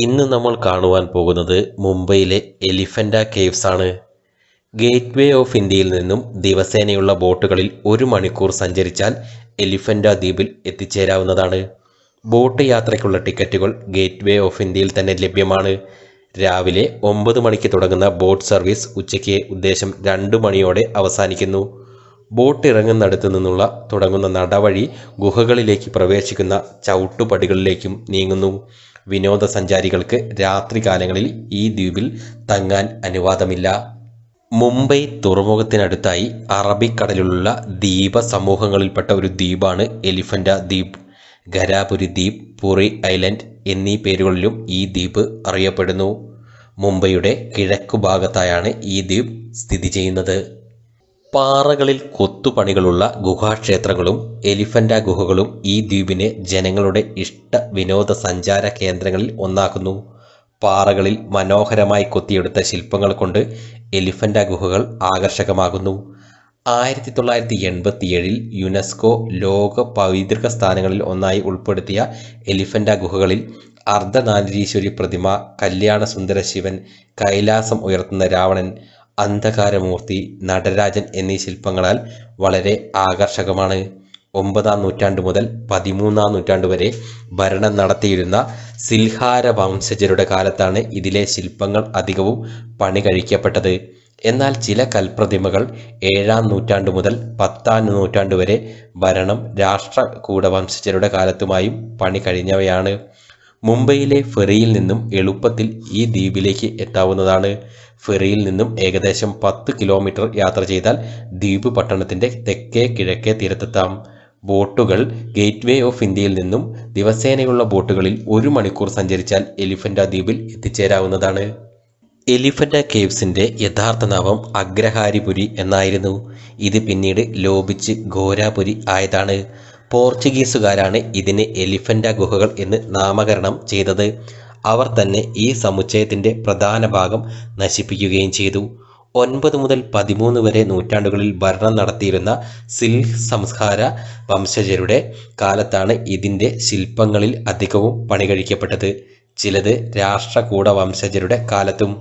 ഇന്ന് നമ്മൾ കാണുവാൻ പോകുന്നത് മുംബൈയിലെ എലിഫന്റ കേവ്സ് ആണ്. ഗേറ്റ് വേ ഓഫ് ഇന്ത്യയിൽ നിന്നും ദിവസേനയുള്ള ബോട്ടുകളിൽ ഒരു മണിക്കൂർ സഞ്ചരിച്ചാൽ എലിഫന്റ ദ്വീപിൽ എത്തിച്ചേരാവുന്നതാണ്. ബോട്ട് യാത്രയ്ക്കുള്ള ടിക്കറ്റുകൾ ഗേറ്റ് വേ ഓഫ് ഇന്ത്യയിൽ തന്നെ ലഭ്യമാണ്. രാവിലെ ഒമ്പത് മണിക്ക് തുടങ്ങുന്ന ബോട്ട് സർവീസ് ഉച്ചയ്ക്ക് ഉദ്ദേശം രണ്ട് മണിയോടെ അവസാനിക്കുന്നു. ബോട്ട് ഇറങ്ങുന്നിടത്തു നിന്നുള്ള തുടങ്ങുന്ന നടവഴി ഗുഹകളിലേക്ക് പ്രവേശിക്കുന്ന ചവിട്ടുപടികളിലേക്കും നീങ്ങുന്നു. വിനോദസഞ്ചാരികൾക്ക് രാത്രികാലങ്ങളിൽ ഈ ദ്വീപിൽ തങ്ങാൻ അനുവാദമില്ല. മുംബൈ തുറമുഖത്തിനടുത്തായി അറബിക്കടലിലുള്ള ദ്വീപ സമൂഹങ്ങളിൽപ്പെട്ട ഒരു ദ്വീപാണ് എലിഫന്റ ദ്വീപ്. ഖരാപുരി ദ്വീപ് പുറി ഐലൻഡ് എന്നീ പേരുകളിലും ഈ ദ്വീപ് അറിയപ്പെടുന്നു. മുംബൈയുടെ കിഴക്കു ഭാഗത്തായാണ് ഈ ദ്വീപ് സ്ഥിതി ചെയ്യുന്നത്. പാറകളിൽ കൊത്തുപണികളുള്ള ഗുഹാക്ഷേത്രങ്ങളും എലിഫന്റ ഗുഹകളും ഈ ദ്വീപിനെ ജനങ്ങളുടെ ഇഷ്ട വിനോദസഞ്ചാര കേന്ദ്രങ്ങളിൽ ഒന്നാക്കുന്നു. പാറകളിൽ മനോഹരമായി കൊത്തിയെടുത്ത ശില്പങ്ങൾ കൊണ്ട് എലിഫന്റ ഗുഹകൾ ആകർഷകമാകുന്നു. ആയിരത്തി തൊള്ളായിരത്തി എൺപത്തിയേഴിൽ യുനെസ്കോ ലോക പൈതൃക സ്ഥാനങ്ങളിൽ ഒന്നായി ഉൾപ്പെടുത്തിയ എലിഫന്റ ഗുഹകളിൽ അർദ്ധനാരീശ്വരി പ്രതിമ കല്യാണ സുന്ദര ശിവൻ കൈലാസം ഉയർത്തുന്ന രാവണൻ അന്ധകാരമൂർത്തി നടരാജൻ എന്നീ ശില്പങ്ങളാൽ വളരെ ആകർഷകമാണ്. ഒമ്പതാം നൂറ്റാണ്ട് മുതൽ പതിമൂന്നാം നൂറ്റാണ്ട് വരെ ഭരണം നടത്തിയിരുന്ന സിൽഹാര വംശജരുടെ കാലത്താണ് ഇതിലെ ശില്പങ്ങൾ അധികവും പണി കഴിക്കപ്പെട്ടത്. എന്നാൽ ചില കൽപ്രതിമകൾ ഏഴാം നൂറ്റാണ്ട് മുതൽ പത്താം നൂറ്റാണ്ട് വരെ ഭരണം രാഷ്ട്രകൂട വംശജരുടെ കാലത്തുമായും പണി കഴിഞ്ഞവയാണ്. മുംബൈയിലെ ഫെറിയിൽ നിന്നും എളുപ്പത്തിൽ ഈ ദ്വീപിലേക്ക് എത്താവുന്നതാണ്. ഫെറിയിൽ നിന്നും ഏകദേശം പത്ത് കിലോമീറ്റർ യാത്ര ചെയ്താൽ ദ്വീപ് പട്ടണത്തിന്റെ തെക്കേ കിഴക്കേ തീരത്തെത്താം. ബോട്ടുകൾ ഗേറ്റ്വേ ഓഫ് ഇന്ത്യയിൽ നിന്നും ദിവസേനയുള്ള ബോട്ടുകളിൽ ഒരു മണിക്കൂർ സഞ്ചരിച്ചാൽ എലിഫന്റ ദ്വീപിൽ എത്തിച്ചേരാവുന്നതാണ്. എലിഫന്റ കേവ്സിന്റെ യഥാർത്ഥ നാമം അഗ്രഹാരിപുരി എന്നായിരുന്നു. ഇത് പിന്നീട് ലോപിച്ച് ഘോരാപുരി ആയതാണ്. പോർച്ചുഗീസുകാരാണ് ഇതിന് എലിഫന്റ ഗുഹകൾ എന്ന് നാമകരണം ചെയ്തത്. അവർ തന്നെ ഈ സമുച്ചയത്തിന്റെ പ്രധാന ഭാഗം നശിപ്പിക്കുകയും ചെയ്തു. ഒൻപത് മുതൽ പതിമൂന്ന് വരെ നൂറ്റാണ്ടുകളിൽ ഭരണം നടത്തിയിരുന്ന സിൽഹ് സംസ്കാര വംശജരുടെ കാലത്താണ് ഇതിന്റെ ശില്പങ്ങളിൽ അധികവും പണികഴിക്കപ്പെട്ടത്. ചിലത് രാഷ്ട്രകൂട വംശജരുടെ കാലത്തും.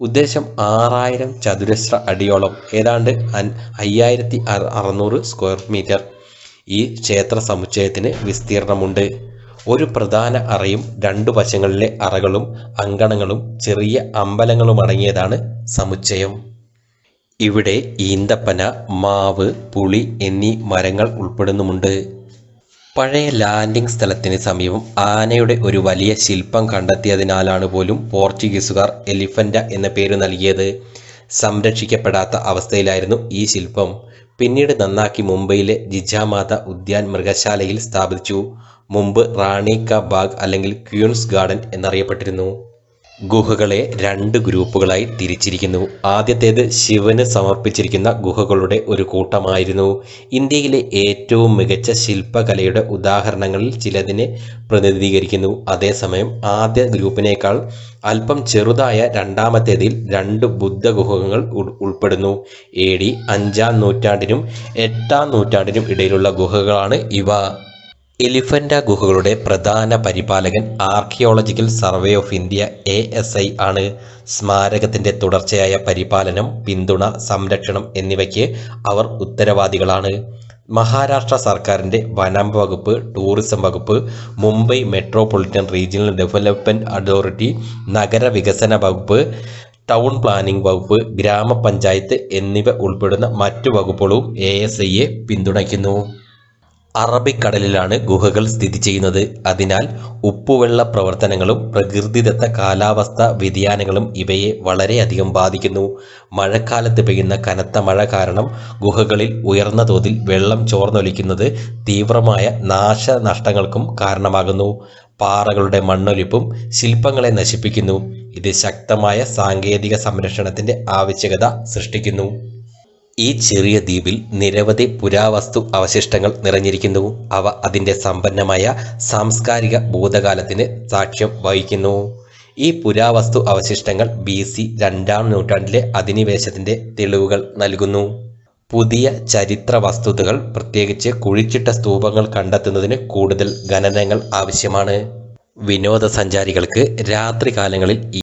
ഉദ്ദേശം ആറായിരം ചതുരശ്ര അടിയോളം ഏതാണ്ട് അയ്യായിരത്തി അറുന്നൂറ് സ്ക്വയർ മീറ്റർ. ഈ ക്ഷേത്ര സമുച്ചയത്തിന് വിസ്തീർണമുണ്ട്. ഒരു പ്രധാന അറയും രണ്ടു വശങ്ങളിലെ അറകളും അങ്കണങ്ങളും ചെറിയ അമ്പലങ്ങളും അടങ്ങിയതാണ് സമുച്ചയം. ഇവിടെ ഈന്തപ്പന മാവ് പുളി എന്നീ മരങ്ങൾ ഉൾപ്പെടുന്നുമുണ്ട്. പഴയ ലാൻഡിംഗ് സ്ഥലത്തിന് സമീപം ആനയുടെ ഒരു വലിയ ശില്പം കണ്ടെത്തിയതിനാലാണ് പോലും പോർച്ചുഗീസുകാർ എലിഫന്റ എന്ന പേര് നൽകിയത്. സംരക്ഷിക്കപ്പെടാത്ത അവസ്ഥയിലായിരുന്നു ഈ ശില്പം. പിന്നീട് നന്നാക്കി മുംബൈയിലെ ജിജാമാത ഉദ്യാൻ മൃഗശാലയിൽ സ്ഥാപിച്ചു. മുമ്പ് റാണി ക ബാഗ് അല്ലെങ്കിൽ ക്യൂൻസ് ഗാർഡൻ എന്നറിയപ്പെട്ടിരുന്നു. ഗുഹകളെ രണ്ട് ഗ്രൂപ്പുകളായി തിരിച്ചിരിക്കുന്നു. ആദ്യത്തേത് ശിവന് സമർപ്പിച്ചിരിക്കുന്ന ഗുഹകളുടെ ഒരു കൂട്ടമായിരുന്നു. ഇന്ത്യയിലെ ഏറ്റവും മികച്ച ശില്പകലയുടെ ഉദാഹരണങ്ങളിൽ ചിലതിനെ പ്രതിനിധീകരിക്കുന്നു. അതേസമയം ആദ്യ ഗ്രൂപ്പിനേക്കാൾ അല്പം ചെറുതായ രണ്ടാമത്തേതിൽ രണ്ട് ബുദ്ധ ഗുഹകൾ ഉൾപ്പെടുന്നു. എ ഡി അഞ്ചാം നൂറ്റാണ്ടിനും എട്ടാം നൂറ്റാണ്ടിനും ഇടയിലുള്ള ഗുഹകളാണ് ഇവ. എലിഫന്റ ഗുഹകളുടെ പ്രധാന പരിപാലകൻ archaeological survey of India A S I ആണ്. സ്മാരകത്തിന്റെ തുടർച്ചയായ പരിപാലനം പിന്തുണ സംരക്ഷണം എന്നിവയ്ക്ക് അവർ ഉത്തരവാദികളാണ്. മഹാരാഷ്ട്ര സർക്കാരിന്റെ വനം വകുപ്പ് ടൂറിസം വകുപ്പ് Mumbai metropolitan regional development authority നഗരവികസന വകുപ്പ് ടൗൺ പ്ലാനിംഗ് വകുപ്പ് ഗ്രാമപഞ്ചായത്ത് എന്നിവ ഉൾപ്പെടുന്ന മറ്റു വകുപ്പുകളും എ പിന്തുണയ്ക്കുന്നു. അറബിക്കടലിലാണ് ഗുഹകൾ സ്ഥിതി ചെയ്യുന്നത്. അതിനാൽ ഉപ്പുവെള്ള പ്രവർത്തനങ്ങളും പ്രകൃതിദത്ത കാലാവസ്ഥ വ്യതിയാനങ്ങളും ഇവയെ വളരെയധികം ബാധിക്കുന്നു. മഴക്കാലത്ത് പെയ്യുന്ന കനത്ത മഴ കാരണം ഗുഹകളിൽ ഉയർന്ന തോതിൽ വെള്ളം ചോർന്നൊലിക്കുന്നത് തീവ്രമായ നാശനഷ്ടങ്ങൾക്കും കാരണമാകുന്നു. പാറകളുടെ മണ്ണൊലിപ്പും ശില്പങ്ങളെ നശിപ്പിക്കുന്നു. ഇത് ശക്തമായ സാങ്കേതിക സംരക്ഷണത്തിന്റെ ആവശ്യകത സൃഷ്ടിക്കുന്നു. ഈ ചെറിയ ദ്വീപിൽ നിരവധി പുരാവസ്തു അവശിഷ്ടങ്ങൾ നിറഞ്ഞിരിക്കുന്നു. അവ അതിന്റെ സമ്പന്നമായ സാംസ്കാരിക ഭൂതകാലത്തിന് സാക്ഷ്യം വഹിക്കുന്നു. ഈ പുരാവസ്തു അവശിഷ്ടങ്ങൾ ബി സി രണ്ടാം നൂറ്റാണ്ടിലെ അധിനിവേശത്തിന്റെ തെളിവുകൾ നൽകുന്നു. പുതിയ ചരിത്ര വസ്തുതകൾ പ്രത്യേകിച്ച് കുഴിച്ചിട്ട സ്തൂപങ്ങൾ കണ്ടെത്തുന്നതിന് കൂടുതൽ ഖനനങ്ങൾ ആവശ്യമാണ്. വിനോദസഞ്ചാരികൾക്ക് രാത്രികാലങ്ങളിൽ